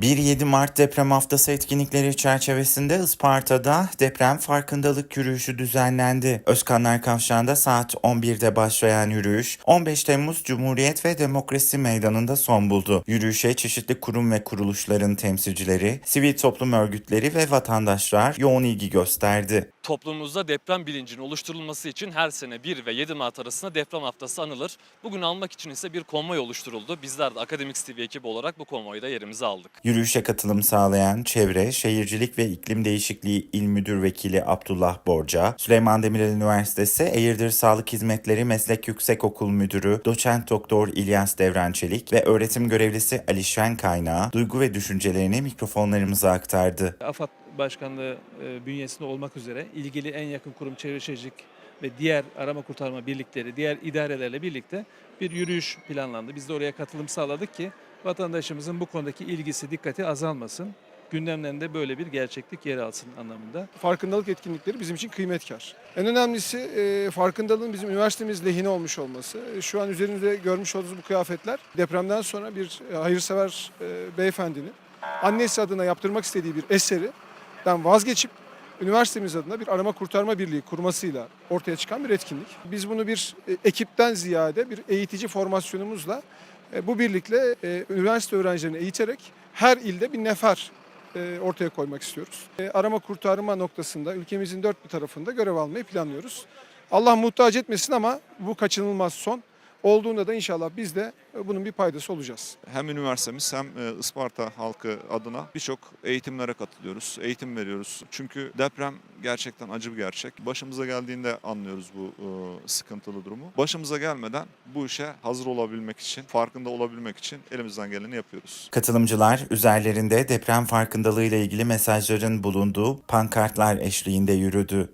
1-7 Mart deprem haftası etkinlikleri çerçevesinde Isparta'da deprem farkındalık yürüyüşü düzenlendi. Özkanlar Kavşağı'nda saat 11'de başlayan yürüyüş 15 Temmuz Cumhuriyet ve Demokrasi Meydanı'nda son buldu. Yürüyüşe çeşitli kurum ve kuruluşların temsilcileri, sivil toplum örgütleri ve vatandaşlar yoğun ilgi gösterdi. Toplumumuzda deprem bilincinin oluşturulması için her sene 1 ve 7 Mart arasında deprem haftası anılır. Bugün almak için ise bir konvoy oluşturuldu. Bizler de Akademik TV ekibi olarak bu konvoyda yerimizi aldık. Yürüyüşe katılım sağlayan Çevre, Şehircilik ve İklim Değişikliği İl Müdür Vekili Abdullah Borca, Süleyman Demirel Üniversitesi Eğirdir Sağlık Hizmetleri Meslek Yüksekokul Müdürü Doçent Doktor İlyas Devrençelik ve öğretim görevlisi Ali Şen Kaynağı duygu ve düşüncelerini mikrofonlarımıza aktardı. AFAD Başkanlığı e, bünyesinde olmak üzere ilgili en yakın kurum Çevre Şehircilik ve diğer arama kurtarma birlikleri, diğer idarelerle birlikte bir yürüyüş planlandı. Biz de oraya katılım sağladık ki vatandaşımızın bu konudaki ilgisi, dikkati azalmasın. Gündemlerinde böyle bir gerçeklik yer alsın anlamında. farkındalık etkinlikleri bizim için kıymetkar. En önemlisi e, farkındalığın bizim üniversitemiz lehine olmuş olması. E, Şu an üzerinizde görmüş olduğunuz bu kıyafetler depremden sonra bir e, hayırsever e, beyefendinin annesi adına yaptırmak istediği bir eserinden vazgeçip üniversitemiz adına bir arama kurtarma birliği kurmasıyla ortaya çıkan bir etkinlik. Biz bunu bir e, ekipten ziyade bir eğitici formasyonumuzla bu birlikle e, üniversite öğrencilerini eğiterek her ilde bir nefer e, ortaya koymak istiyoruz. E, Arama kurtarma noktasında ülkemizin dört bir tarafında görev almayı planlıyoruz. Allah muhtaç etmesin ama bu kaçınılmaz son. Olduğunda da inşallah biz de e, bunun bir paydası olacağız. hem üniversitemiz hem e, Isparta halkı adına birçok eğitimlere katılıyoruz, eğitim veriyoruz. Çünkü deprem gerçekten acı bir gerçek. Başımıza geldiğinde anlıyoruz bu e, sıkıntılı durumu. Başımıza gelmeden bu işe hazır olabilmek için, farkında olabilmek için elimizden geleni yapıyoruz. Katılımcılar üzerlerinde deprem farkındalığıyla ilgili mesajların bulunduğu pankartlar eşliğinde yürüdü.